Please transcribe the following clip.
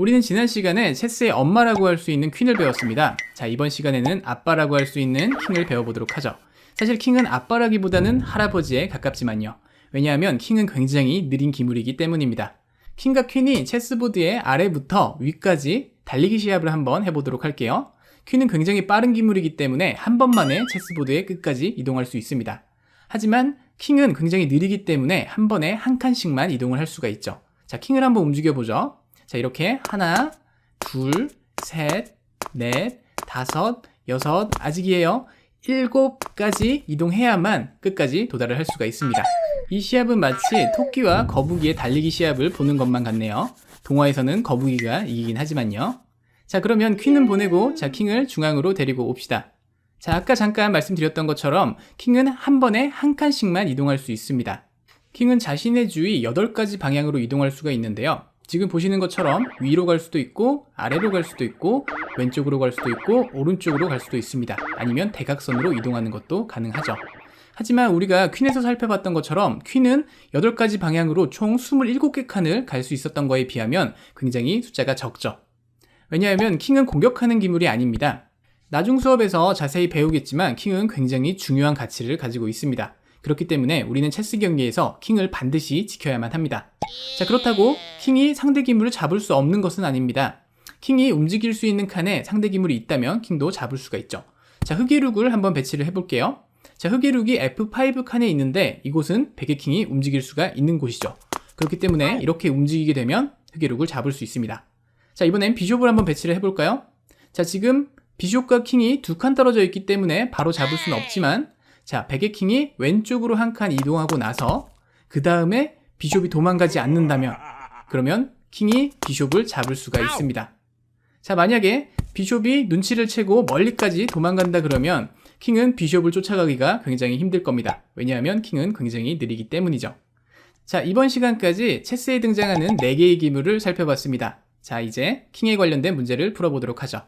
우리는 지난 시간에 체스의 엄마라고 할 수 있는 퀸을 배웠습니다. 자, 이번 시간에는 아빠라고 할 수 있는 킹을 배워보도록 하죠. 사실 킹은 아빠라기보다는 할아버지에 가깝지만요. 왜냐하면 킹은 굉장히 느린 기물이기 때문입니다. 킹과 퀸이 체스보드의 아래부터 위까지 달리기 시합을 한번 해보도록 할게요. 퀸은 굉장히 빠른 기물이기 때문에 한 번만에 체스보드의 끝까지 이동할 수 있습니다. 하지만 킹은 굉장히 느리기 때문에 한 번에 한 칸씩만 이동을 할 수가 있죠. 자, 킹을 한번 움직여보죠. 자, 이렇게 하나, 둘, 셋, 넷, 다섯, 여섯, 아직이에요. 일곱까지 이동해야만 끝까지 도달을 할 수가 있습니다. 이 시합은 마치 토끼와 거북이의 달리기 시합을 보는 것만 같네요. 동화에서는 거북이가 이기긴 하지만요. 자, 그러면 퀸은 보내고, 자, 킹을 중앙으로 데리고 옵시다. 자, 아까 잠깐 말씀드렸던 것처럼 킹은 한 번에 한 칸씩만 이동할 수 있습니다. 킹은 자신의 주위 8가지 방향으로 이동할 수가 있는데요. 지금 보시는 것처럼 위로 갈 수도 있고 아래로 갈 수도 있고 왼쪽으로 갈 수도 있고 오른쪽으로 갈 수도 있습니다. 아니면 대각선으로 이동하는 것도 가능하죠. 하지만 우리가 퀸에서 살펴봤던 것처럼 퀸은 8가지 방향으로 총 27개 칸을 갈 수 있었던 거에 비하면 굉장히 숫자가 적죠. 왜냐하면 킹은 공격하는 기물이 아닙니다. 나중 수업에서 자세히 배우겠지만 킹은 굉장히 중요한 가치를 가지고 있습니다. 그렇기 때문에 우리는 체스 경기에서 킹을 반드시 지켜야만 합니다. 자, 그렇다고 킹이 상대 기물을 잡을 수 없는 것은 아닙니다. 킹이 움직일 수 있는 칸에 상대 기물이 있다면 킹도 잡을 수가 있죠. 자, 흑의 룩을 한번 배치를 해볼게요. 자, 흑의 룩이 F5 칸에 있는데 이곳은 백의 킹이 움직일 수가 있는 곳이죠. 그렇기 때문에 이렇게 움직이게 되면 흑의 룩을 잡을 수 있습니다. 자, 이번엔 비숍을 한번 배치를 해볼까요? 자, 지금 비숍과 킹이 두 칸 떨어져 있기 때문에 바로 잡을 수는 없지만 자, 백의 킹이 왼쪽으로 한 칸 이동하고 나서 그 다음에 비숍이 도망가지 않는다면 그러면 킹이 비숍을 잡을 수가 있습니다. 자, 만약에 비숍이 눈치를 채고 멀리까지 도망간다 그러면 킹은 비숍을 쫓아가기가 굉장히 힘들 겁니다. 왜냐하면 킹은 굉장히 느리기 때문이죠. 자, 이번 시간까지 체스에 등장하는 4개의 기물을 살펴봤습니다. 자, 이제 킹에 관련된 문제를 풀어보도록 하죠.